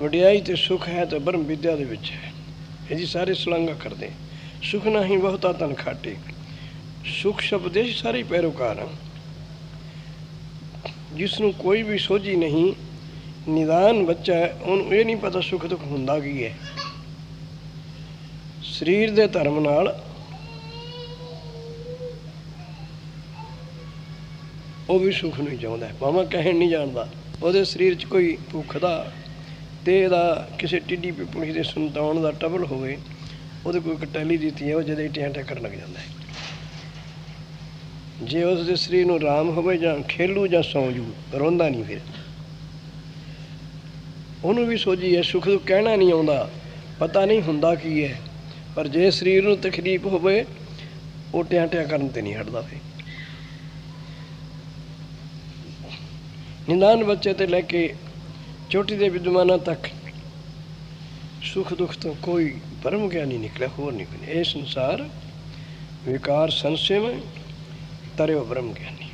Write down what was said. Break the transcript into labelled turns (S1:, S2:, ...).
S1: ਵਡਿਆਈ ਤੇ ਸੁਖ ਹੈ ਤਾਂ ਬ੍ਰਹਮ ਵਿਦਿਆ ਦੇ ਵਿੱਚ ਹੈ। ਇਹ ਸਾਰੇ ਸਲੰਗਾ ਕਰਦੇ ਸੁਖ ਨਹੀਂ ਬਹੁਤਾ ਤਨ ਖਾਟੇ। ਸੁਖ ਸ਼ਬਦ ਦੇ ਸਾਰੇ ਪੈਰੋਕਾਰ ਹਨ। ਜਿਸ ਨੂੰ ਕੋਈ ਵੀ ਸੋਝੀ ਨਹੀਂ ਨਿਦਾਨ ਬੱਚਾ ਹੈ ਉਹਨੂੰ ਇਹ ਨਹੀਂ ਪਤਾ ਸੁਖ ਦੁੱਖ ਹੁੰਦਾ ਕੀ ਹੈ। ਸਰੀਰ ਦੇ ਧਰਮ ਨਾਲ ਉਹ ਵੀ ਸੁਖ ਨਹੀਂ ਚਾਹੁੰਦਾ ਹੈ, ਭਾਵੇਂ ਕਹਿਣ ਨਹੀਂ ਜਾਣਦਾ ਉਹਦੇ ਸਰੀਰ 'ਚ ਕੋਈ ਭੁੱਖ ਦਾ ਤੇ ਇਹਦਾ ਕਿਸੇ ਟਿੱਡੀ ਪਿਪਲੀ ਦੇ ਸੰਤਾਉਣ ਦਾ ਟਬਲ ਹੋਵੇ, ਉਹਦੇ ਕੋਈ ਕਟੈਲੀ ਦਿੱਤੀ ਹੈ, ਉਹ ਜਦੇ ਟਿਆਂ ਟਿਆਂ ਲੱਗ ਜਾਂਦਾ ਹੈ। ਜੇ ਉਸ ਦੇ ਸਰੀਰ ਨੂੰ ਆਰਾਮ ਹੋਵੇ ਜਾਂ ਖੇਲੂ ਜਾਂ ਸੌਂ ਜੂ, ਰੋਂਦਾ ਨਹੀਂ ਫਿਰ। ਉਹਨੂੰ ਵੀ ਸੋਝੀ ਹੈ, ਸੁਖ ਦੁੱਖ ਕਹਿਣਾ ਨਹੀਂ ਆਉਂਦਾ, ਪਤਾ ਨਹੀਂ ਹੁੰਦਾ ਕੀ ਹੈ। ਪਰ ਜੇ ਸਰੀਰ ਨੂੰ ਤਕਲੀਫ ਹੋਵੇ, ਉਹ ਟਿਆਂ ਟਿਆਂ ਕਰਨ ਤੇ ਨਹੀਂ ਹਟਦਾ ਫਿਰ। ਨਿਦਾਨ ਬੱਚੇ ਤੇ ਲੈ ਕੇ ਚੋਟੀ ਦੇ ਵਿਦਵਾਨਾਂ ਤੱਕ ਸੁਖ ਦੁੱਖ ਤੋਂ ਕੋਈ ਪਰਮ ਗਿਆਨੀ ਨਿਕਲਿਆ, ਹੋਰ ਨਹੀਂ ਕੋਈ। ਇਹ ਸੰਸਾਰ ਵਿਕਾਰ ਸੰਸ਼ੇ में ਤਰਿਓ ਬ੍ਰਹਮ ਗਿਆਨੀ